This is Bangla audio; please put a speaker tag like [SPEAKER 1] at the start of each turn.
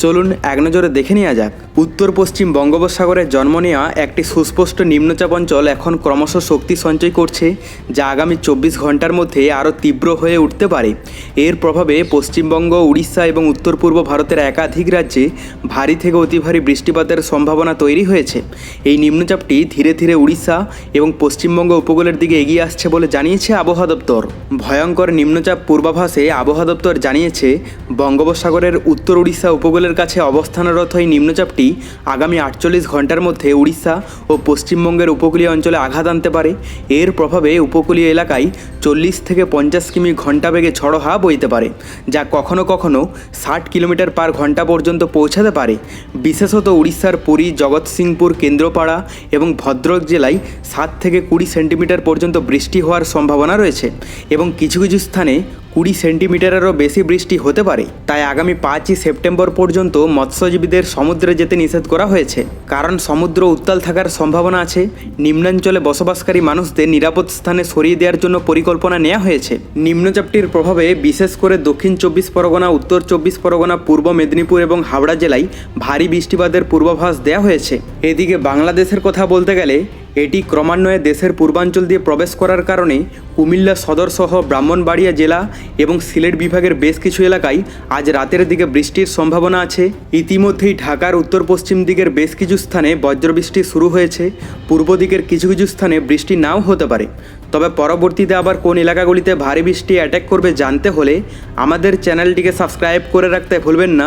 [SPEAKER 1] চলুন এক নজরে দেখে নেওয়া যাক। উত্তর পশ্চিম বঙ্গোপসাগরে জন্ম নেওয়া একটি সুস্পষ্ট নিম্নচাপ অঞ্চল এখন ক্রমশ শক্তি সঞ্চয় করছে, যা আগামী চব্বিশ ঘণ্টার মধ্যে আরও তীব্র হয়ে উঠতে পারে। এর প্রভাবে পশ্চিমবঙ্গ, উড়িষ্যা এবং উত্তর পূর্ব ভারতের একাধিক রাজ্যে ভারী থেকে অতি ভারী বৃষ্টিপাতের সম্ভাবনা তৈরি হয়েছে। এই নিম্নচাপটি ধীরে ধীরে উড়িষ্যা এবং পশ্চিমবঙ্গ উপকূলের দিকে এগিয়ে আসছে বলে জানিয়েছে আবহাওয়া দপ্তর। ভয়ঙ্কর নিম্নচাপ পূর্বাভাসে আবহাওয়া দপ্তর জানিয়েছে, বঙ্গোপসাগরের উত্তর উড়িষ্যা উপকূলের কাছে অবস্থানরত এই নিম্নচাপটি আগামী আটচল্লিশ ঘণ্টার মধ্যে উড়িষ্যা ও পশ্চিমবঙ্গের উপকূলীয় অঞ্চলে আঘাত আনতে পারে। এর প্রভাবে উপকূলীয় এলাকায় চল্লিশ থেকে পঞ্চাশ কিমি ঘণ্টা বেগে ঝড়ো হাওয়া বইতে পারে, যা কখনো কখনো ষাট কিলোমিটার পার ঘণ্টা পর্যন্ত পৌঁছাতে পারে। বিশেষত উড়িষ্যার পুরী, জগৎসিংপুর, কেন্দ্রপাড়া এবং ভদ্রক জেলায় সাত থেকে কুড়ি সেন্টিমিটার পর্যন্ত বৃষ্টি হওয়ার সম্ভাবনা রয়েছে এবং কিছু কিছু স্থানে কুড়ি সেন্টিমিটারেরও বেশি বৃষ্টি হতে পারে। তাই আগামী পাঁচই সেপ্টেম্বর পর্যন্ত মৎস্যজীবীদের সমুদ্রে যেতে নিষেধ করা হয়েছে। কারণ সমুদ্র উত্তাল থাকার সম্ভাবনা আছে। নিম্নাঞ্চলে বসবাসকারী মানুষদের নিরাপদ স্থানে সরিয়ে দেওয়ার জন্য পরিকল্পনা নেওয়া হয়েছে। নিম্নচাপটির প্রভাবে বিশেষ করে দক্ষিণ চব্বিশ পরগনা, উত্তর চব্বিশ পরগনা, পূর্ব মেদিনীপুর এবং হাওড়া জেলায় ভারী বৃষ্টিপাতের পূর্বাভাস দেওয়া হয়েছে। এদিকে বাংলাদেশের কথা বলতে গেলে এটি ক্রমান্বয়ে দেশের পূর্বাঞ্চল দিয়ে প্রবেশ করার কারণে কুমিল্লা সদর সহ ব্রাহ্মণবাড়িয়া জেলা এবং সিলেট বিভাগের বেশ কিছু এলাকায় আজ রাতের দিকে বৃষ্টির সম্ভাবনা আছে। ইতিমধ্যেই ঢাকার উত্তর পশ্চিম দিকের বেশ কিছু স্থানে বজ্রবৃষ্টি শুরু হয়েছে। পূর্ব দিকের কিছু কিছু স্থানে বৃষ্টি নাও হতে পারে। তবে পরবর্তীতে আবার কোন এলাকাগুলিতে ভারী বৃষ্টি অ্যাটাক করবে জানতে হলে আমাদের চ্যানেলটিকে সাবস্ক্রাইব করে রাখতে ভুলবেন না।